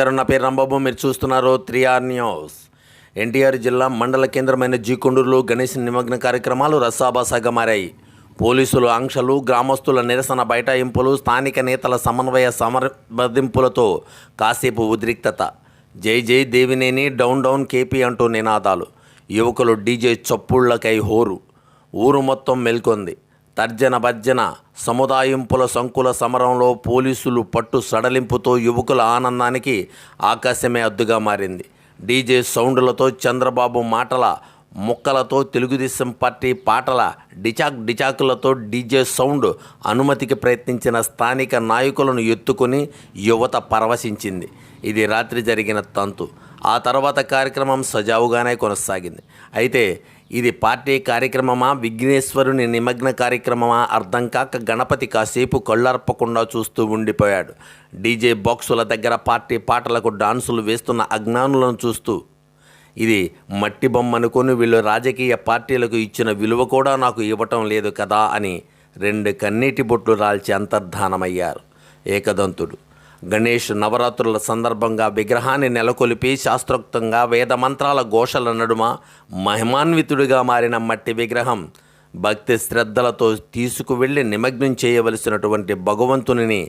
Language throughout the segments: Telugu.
నమస్కారం. నా పేరు రాంబాబు. మీరు చూస్తున్నారు త్రీ ఆర్ న్యూస్. ఎన్టీఆర్ జిల్లా మండల కేంద్రమైన జీకొండూరులో గణేష్ నిమగ్న కార్యక్రమాలు రసాబసాగా మారాయి. పోలీసులు ఆంక్షలు గ్రామస్తుల నిరసన బైఠాయింపులు స్థానిక నేతల సమన్వయ సమర్దింపులతో కాసేపు ఉద్రిక్తత. జై జై దేవినేని డౌన్ డౌన్ కేపీ అంటూ నినాదాలు. యువకులు డీజే చప్పుళ్ళకై హోరు. ఊరు మొత్తం మెల్కొంది. తర్జన భర్జన సముదాయింపుల సంకుల సమరంలో పోలీసులు పట్టు సడలింపుతో యువకుల ఆనందానికి ఆకాశమే అద్దుగా మారింది. డీజే సౌండ్లతో చంద్రబాబు మాటల ముక్కలతో తెలుగుదేశం పార్టీ పాటల డిచాక్ డిచాకులతో డీజే సౌండ్ అనుమతికి ప్రయత్నించిన స్థానిక నాయకులను ఎత్తుకుని యువత పరవశించింది. ఇది రాత్రి జరిగిన తంతు. ఆ తర్వాత కార్యక్రమం సజావుగానే కొనసాగింది. అయితే ఇది పార్టీ కార్యక్రమమా? విఘ్నేశ్వరుని నిమగ్న కార్యక్రమమా? అర్థం కాక గణపతి కాసేపు కళ్ళర్పకుండా చూస్తూ ఉండిపోయాడు. డీజే బాక్సుల దగ్గర పార్టీ పాటలకు డాన్సులు వేస్తున్న అజ్ఞానులను చూస్తూ ఇది మట్టి బొమ్మనుకొని వీళ్ళు రాజకీయ పార్టీలకు ఇచ్చిన విలువ కూడా నాకు ఇవ్వటం లేదు కదా అని రెండు కన్నీటి బొట్లు రాల్చి అంతర్ధానమయ్యారు. ఏకదంతుడు. గణేష్ నవరాత్రుల సందర్భంగా విగ్రహాన్ని నెలకొల్పి శాస్త్రోక్తంగా వేద మంత్రాల ఘోషల నడుమ మహిమాన్వితుడిగా మారిన మట్టి విగ్రహం భక్తి శ్రద్ధలతో తీసుకువెళ్ళి నిమగ్నం చేయవలసినటువంటి భగవంతుని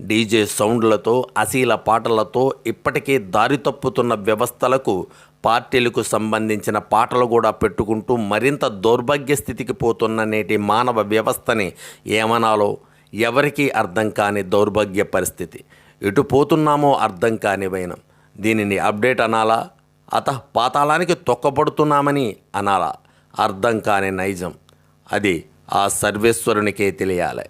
డీజే సౌండ్లతో అశీల పాటలతో ఇప్పటికే దారి తప్పుతున్న వ్యవస్థలకు పార్టీలకు సంబంధించిన పాటలు కూడా పెట్టుకుంటూ మరింత దౌర్భాగ్య స్థితికి పోతున్న నేటి మానవ వ్యవస్థని ఏమనాలో ఎవరికీ అర్థం కాని దౌర్భాగ్య పరిస్థితి. ఎటు పోతున్నామో అర్థం కానివైనం దీనిని అప్డేట్ అనాలా? అత పాతాళానికి తొక్కబడుతున్నామని అనాలా? అర్థం కాని నైజం. అది ఆ సర్వేశ్వరునికే తెలియాలి.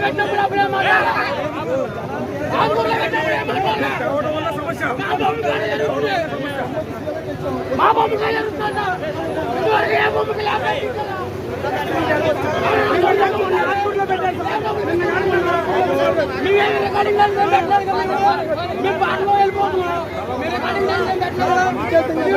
కట్టినప్పుడు అప్పుడే మా బొమ్మ ఏ బొమ్మకి మీరేం రికార్డింగ్ మీ పాటలో వెళ్ళిపోతున్నారు మీ రికార్డింగ్ పెట్టలేదు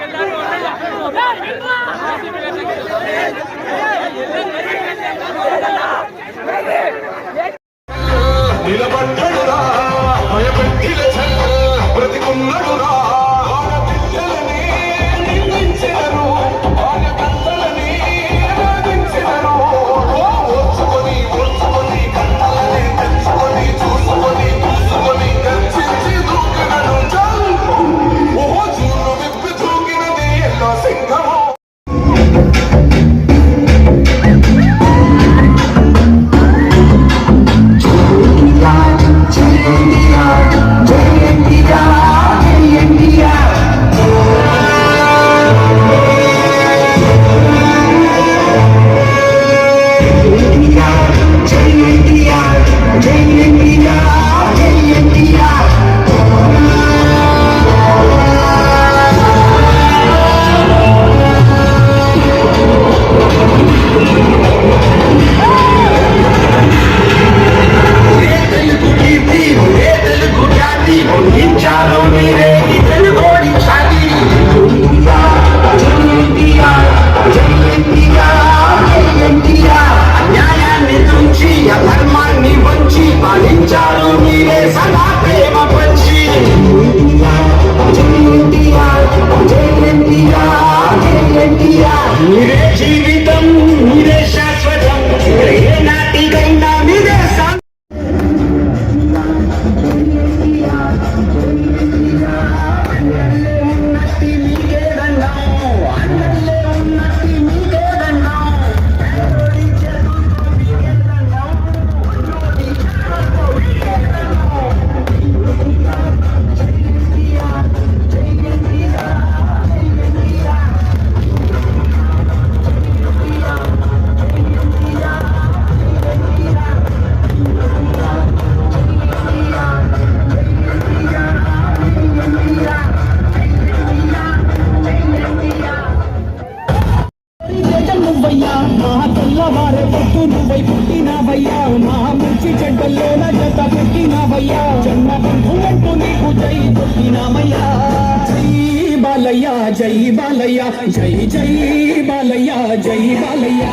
బాలయ్య జై జై బాలయ్య జై బాలయ్య.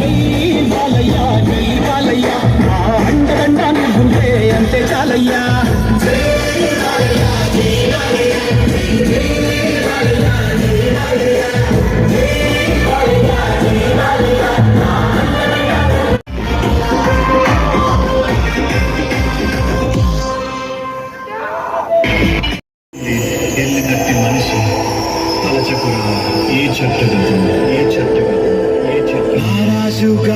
జై బాలయ్య జై బాలయ్య. అండదండా నువ్వుంటే అంతే చాలయ్యా.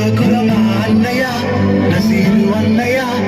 Naya, nasiluan naya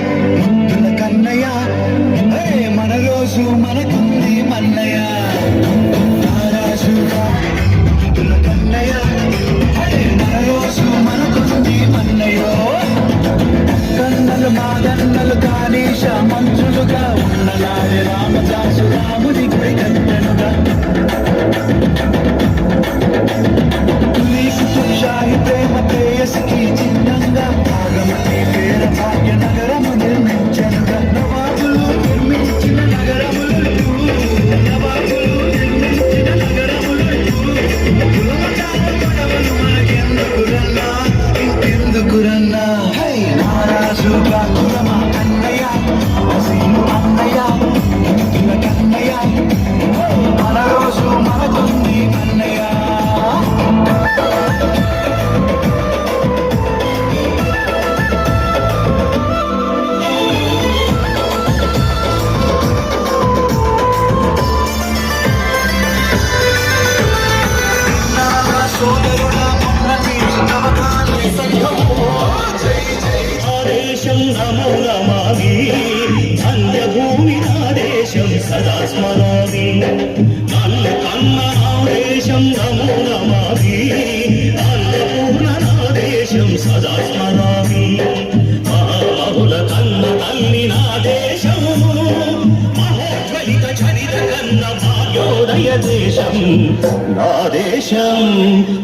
అన్నపూర్ణనాదేశం నమో నమామి. అన్నపూర్ణనాదేశం సదా స్మరామి. మహామహుల దేశం. నా దేశం